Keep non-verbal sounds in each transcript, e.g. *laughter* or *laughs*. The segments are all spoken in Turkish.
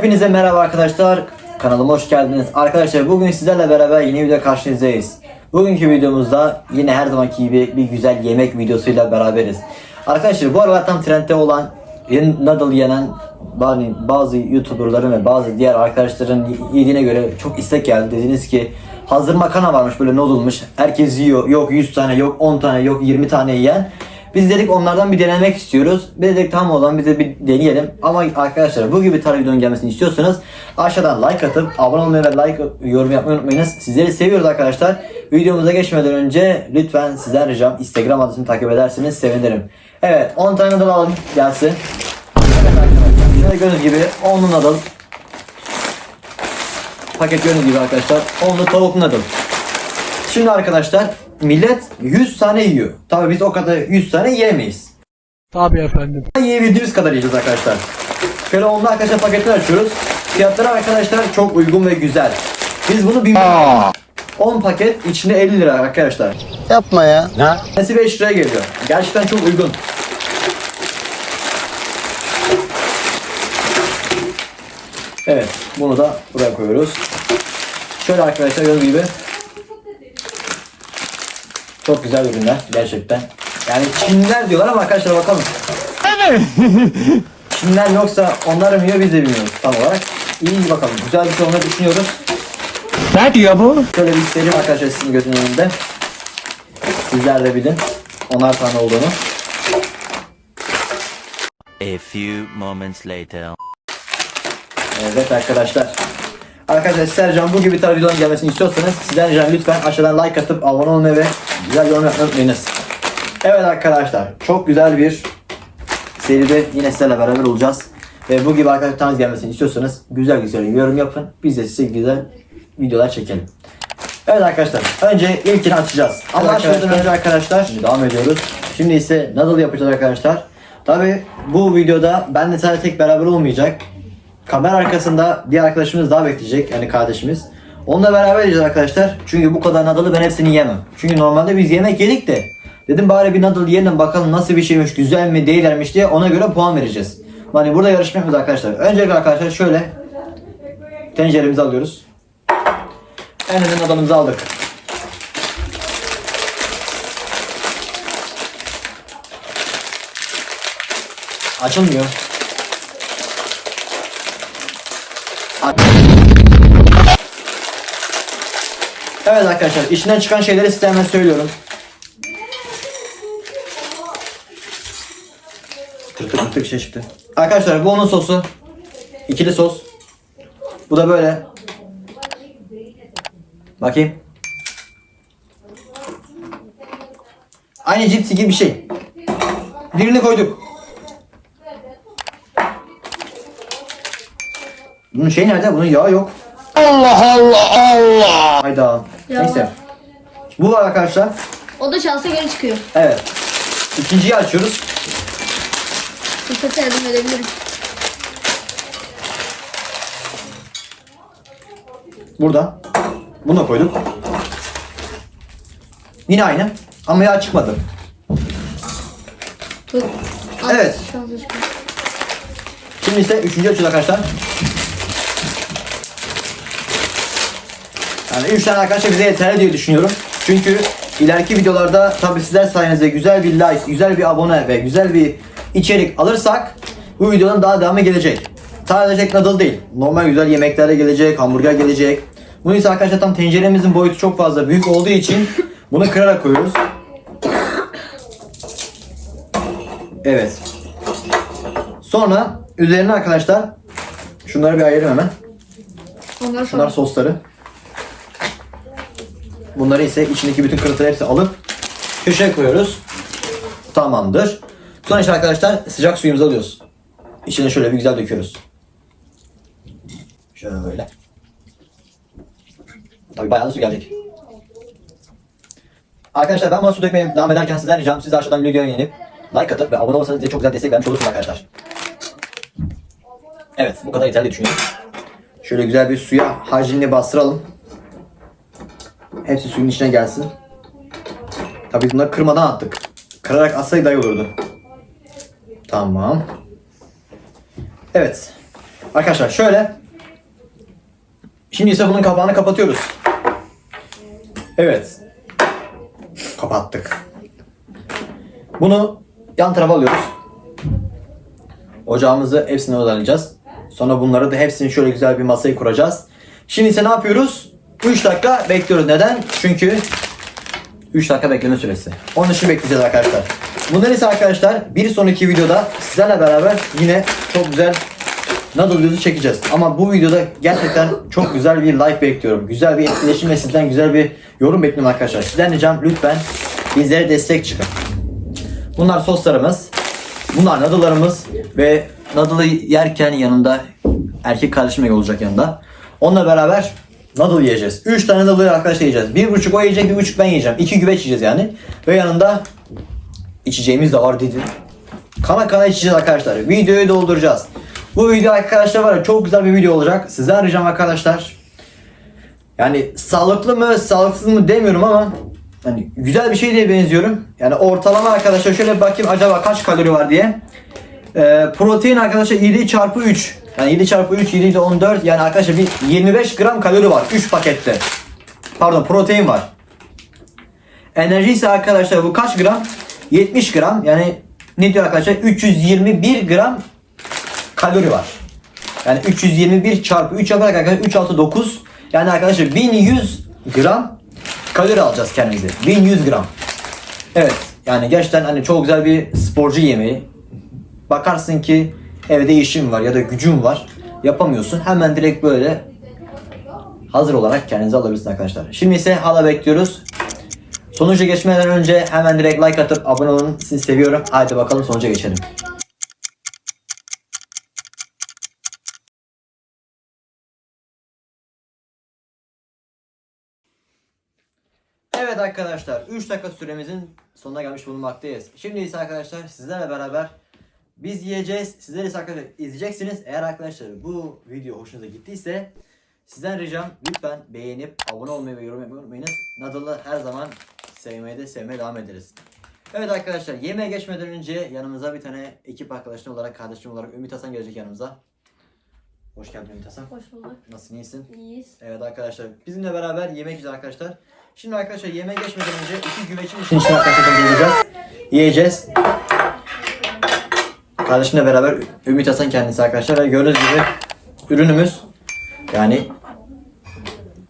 Hepinize merhaba arkadaşlar. Kanalıma hoş geldiniz. Arkadaşlar bugün sizlerle beraber yeni video karşınızdayız. Bugünkü videomuzda yine her zamanki gibi bir güzel yemek videosuyla beraberiz. Arkadaşlar bu aralar tam trendde olan noodle yenen bazı, youtuberların ve bazı diğer arkadaşların yediğine göre çok istek geldi. Dediniz ki hazır makarna varmış böyle noodle'mış. Herkes yiyor. Yok 100 tane, yok 10 tane, yok 20 tane yiyen. Biz dedik onlardan bir denemek istiyoruz. Biz dedik tamam olan bize bir deneyelim. Ama arkadaşlar bu gibi tarz videonun gelmesini istiyorsanız aşağıdan like atıp abone olmayı ve like yorum yapmayı unutmayınız. Sizleri seviyoruz arkadaşlar. Videomuza geçmeden önce lütfen sizden ricam Instagram adresini takip ederseniz sevinirim. Evet 10 tane noodle alalım gelsin. Şöyle gördüğünüz gibi 10'lu noodle. Paket gördüğünüz gibi arkadaşlar 10'lu tavuk noodle. Şimdi arkadaşlar millet 100 tane yiyor. Tabii biz o kadar 100 tane yiyemeyiz. Tabii efendim. Yiyebildiğimiz kadar yiyeceğiz arkadaşlar. Şöyle onda arkadaşlar paketini açıyoruz. Fiyatları arkadaşlar çok uygun ve güzel. Biz bunu bir 10 paket içinde 50 lira arkadaşlar. Yapma ya. Tanesi 5 liraya geliyor. Gerçekten çok uygun. Evet, bunu da buraya koyuyoruz. Şöyle arkadaşlar gördüğünüz gibi çok güzel ürünler gerçekten. Yani Çinliler diyorlar ama arkadaşlar bakalım. *laughs* Çinliler yoksa onlar mı yiyor biz de bilmiyoruz tam olarak. İyi bakalım. Güzel bir şey olmayı düşünüyoruz. Ne diyor bu? Şöyle bir sereyim arkadaşlar sizin gözünün önünde. Sizler de bilin. Onar tane olduğunu. A few moments later. Evet arkadaşlar. Arkadaşlar Sercan bu gibi tarz videoların gelmesini istiyorsanız sizden ricam lütfen aşağıdan like atıp abone olmayı ve güzel yorum yapmayı unutmayınız. Evet arkadaşlar çok güzel bir seride yine sizlerle beraber olacağız. Ve bu gibi arkadaşlar tarz gelmesini istiyorsanız güzel güzel yorum yapın. Biz de size güzel videolar çekelim. Evet arkadaşlar önce ilkini açacağız. Ama açmadan önce arkadaşlar şimdi devam ediyoruz. Şimdi ise noodle yapacağız arkadaşlar. Tabi bu videoda ben de sadece tek beraber olmayacak. Kamera arkasında bir arkadaşımız daha bekleyecek yani kardeşimiz. Onunla beraber yiyeceğiz arkadaşlar. Çünkü bu kadar noodle'ı ben hepsini yemem. Çünkü normalde biz yemek yedik de. Dedim bari bir noodle yiyelim bakalım nasıl bir şeymiş, güzel mi değillermiş diye ona göre puan vereceğiz. Hani burada yarışma yapıyoruz arkadaşlar. Öncelikle arkadaşlar şöyle tenceremizi alıyoruz. En önemli adamımızı aldık. Açılmıyor. Evet arkadaşlar içinden çıkan şeyleri size hemen söylüyorum. Tık tık tık bir şey çıktı. Arkadaşlar bu onun sosu. İkili sos. Bu da böyle. Bakayım. Aynı cipsi gibi bir şey. Birini koyduk. Bunun şey nerede? Bunun yağı yok. Allah Allah Allah. Hayda. Ya. Neyse. Bu var arkadaşlar. O da şansa göre çıkıyor. Evet. İkinciyi açıyoruz. Fırsatı yardım edebilirim. Burada. Bunu da koyduk. Yine aynı. Ama yağ çıkmadı. Al, Evet. Şansa çıkıyor. Şimdi ise üçüncü açıyoruz arkadaşlar. Yani üç tane arkadaşlar bize yeterli diye düşünüyorum. Çünkü ileriki videolarda tabi sizler sayenizde güzel bir like, güzel bir abone ve güzel bir içerik alırsak bu videonun daha devamı gelecek. Sadece noodle değil. Normal güzel yemekler de gelecek, hamburger gelecek. Bunu ise arkadaşlar tam tenceremizin boyutu çok fazla büyük olduğu için bunu kırarak koyuyoruz. Evet. Sonra üzerine arkadaşlar şunları bir ayırayım hemen. Sonra. Şunlar sosları. Bunları ise içindeki bütün kırıntıları hepsi alıp köşeye koyuyoruz. Tamamdır. Sonra işte arkadaşlar sıcak suyumuzu alıyoruz. İçine şöyle bir güzel döküyoruz. Şöyle. Tabii bayağı da su gelecek. Arkadaşlar ben buna su dökmeye devam ederken sizden ricam siz de aşağıdan videoya yenip like atıp ve abone olursanız bize çok güzel destek vermiş olursunuz arkadaşlar. Evet bu kadar yeterli düşünüyorum. Şöyle güzel bir suya hacimli bastıralım. Hepsi suyun içine gelsin. Tabii bunları kırmadan attık. Kırarak atsaydı daha iyi olurdu. Tamam. Evet. Arkadaşlar şöyle. Şimdi ise bunun kapağını kapatıyoruz. Evet. Kapattık. Bunu yan tarafa alıyoruz. Ocağımızı hepsini odalayacağız. Sonra bunları da hepsini şöyle güzel bir masaya kuracağız. Şimdi ise ne yapıyoruz? 3 dakika bekliyoruz. Neden? Çünkü 3 dakika bekleme süresi. Onun için bekleyeceğiz arkadaşlar. Bundan ise arkadaşlar bir sonraki videoda sizlerle beraber yine çok güzel Noodle videosu çekeceğiz. Ama bu videoda gerçekten çok güzel bir like bekliyorum. Güzel bir etkileşim ve sizden güzel bir yorum bekliyorum arkadaşlar. Sizden ricam lütfen bizlere destek çıkın. Bunlar soslarımız. Bunlar noodle'larımız ve noodle'ı yerken yanında erkek kardeşim de olacak yanında. Onunla beraber noodle yiyeceğiz. 3 tane noodle arkadaşlar yiyeceğiz. Bir buçuk o yiyecek, bir buçuk ben yiyeceğim. 2 güveç yiyeceğiz yani. Ve yanında içeceğimiz de var dedim. Kana kana içeceğiz arkadaşlar. Videoyu dolduracağız. Bu video arkadaşlar var ya çok güzel bir video olacak. Sizden ricam arkadaşlar. Yani sağlıklı mı sağlıksız mı demiyorum ama hani güzel bir şey diye benziyorum. Yani ortalama arkadaşlar şöyle bakayım acaba kaç kalori var diye. Ee, protein arkadaşlar 7 çarpı 3. Yani 7 çarpı 3 7 de 14 yani arkadaşlar bir 25 gram kalori var 3 pakette. Pardon protein var. Enerji ise arkadaşlar bu kaç gram? 70 gram yani ne diyor arkadaşlar 321 gram kalori var. Yani 321 çarpı 3 yaparak arkadaşlar 3 6 9 yani arkadaşlar 1100 gram kalori alacağız kendimize. 1100 gram. Evet yani gerçekten hani çok güzel bir sporcu yemeği. Bakarsın ki evde işim var ya da gücüm var. Yapamıyorsun. Hemen direkt böyle hazır olarak kendinize alabilirsiniz arkadaşlar. Şimdi ise hala bekliyoruz. Sonuca geçmeden önce hemen direkt like atıp abone olun. Sizi seviyorum. Haydi bakalım sonuca geçelim. Evet arkadaşlar 3 dakika süremizin sonuna gelmiş bulunmaktayız. Şimdi ise arkadaşlar sizlerle beraber biz yiyeceğiz. Sizler ise arkadaşlar izleyeceksiniz. Eğer arkadaşlar bu video hoşunuza gittiyse sizden ricam lütfen beğenip abone olmayı ve yorum yapmayı unutmayınız. Nadal'ı her zaman sevmeye de sevmeye devam ederiz. Evet arkadaşlar yemeğe geçmeden önce yanımıza bir tane ekip arkadaşım olarak kardeşim olarak Ümit Hasan gelecek yanımıza. Hoş geldin Ümit Hasan. Hoş bulduk. Nasılsın iyisin? İyiyiz. Evet arkadaşlar bizimle beraber yemek yiyeceğiz arkadaşlar. Şimdi arkadaşlar yemeğe geçmeden önce iki güvecin için içine arkadaşlar dolduracağız. Yiyeceğiz. Kardeşimle beraber Ümit Hasan kendisi arkadaşlar ve gördüğünüz gibi ürünümüz yani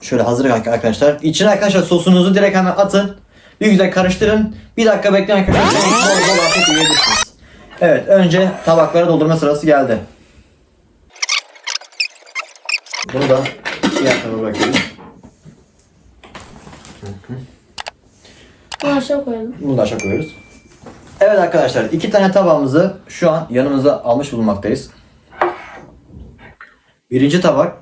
şöyle hazır arkadaşlar. İçine arkadaşlar sosunuzu direkt hemen atın. Bir güzel karıştırın. Bir dakika bekleyin arkadaşlar. Bol bol afiyet yiyebilirsiniz. Evet önce tabaklara doldurma sırası geldi. Bunu da diğer tarafa bırakıyoruz. Bunu aşağı koyalım. Bunu da aşağı koyuyoruz. Evet arkadaşlar iki tane tabağımızı şu an yanımıza almış bulunmaktayız. Birinci tabak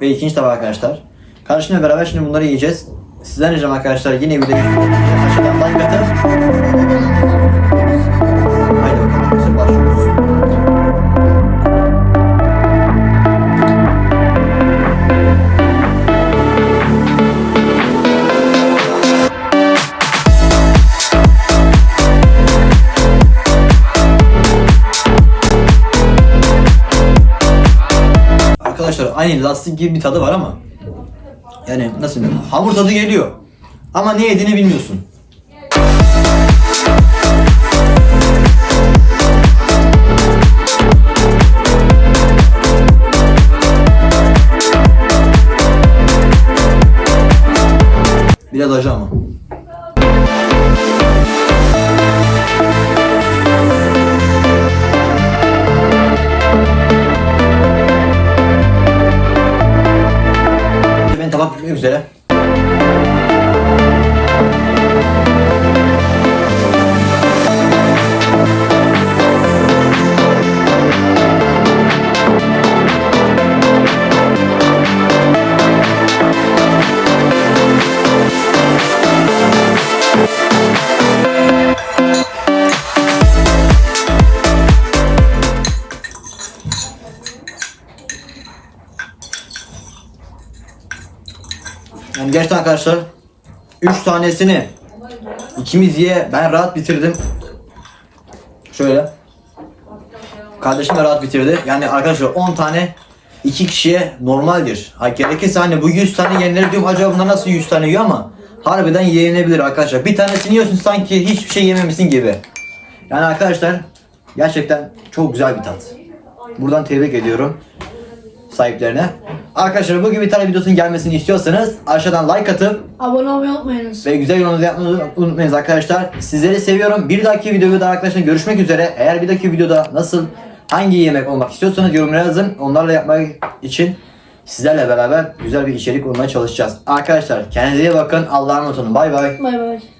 ve ikinci tabak arkadaşlar. Kardeşimle beraber şimdi bunları yiyeceğiz. Sizden ricam arkadaşlar yine bir de aşağıdan like atın. Arkadaşlar aynı lastik gibi bir tadı var ama yani nasıl diyeyim hamur tadı geliyor. Ama ne yediğini bilmiyorsun. Biraz acı ama. Bitmek üzere. Gerçekten arkadaşlar 3 tanesini ikimiz ye ben rahat bitirdim. Şöyle. Kardeşim de rahat bitirdi. Yani arkadaşlar 10 tane 2 kişiye normaldir. Ha, gerekirse hani bu 100 tane yenilir diyorum acaba bunlar nasıl 100 tane yiyor ama harbiden yenilebilir arkadaşlar. Bir tanesini yiyorsun sanki hiçbir şey yememişsin gibi. Yani arkadaşlar gerçekten çok güzel bir tat. Buradan tebrik ediyorum sahiplerine. Arkadaşlar bu gibi tane videosunun gelmesini istiyorsanız aşağıdan like atıp Abone olmayı unutmayınız. ve güzel yorumlar yapmayı unutmayınız arkadaşlar. Sizleri seviyorum. Bir dahaki videoda arkadaşlar görüşmek üzere. Eğer bir dahaki videoda nasıl hangi yemek olmak istiyorsanız yorumlara yazın. Onlarla yapmak için sizlerle beraber güzel bir içerik olmaya çalışacağız. Arkadaşlar kendinize iyi bakın. Allah'a emanet olun. Bay bay. Bay bay.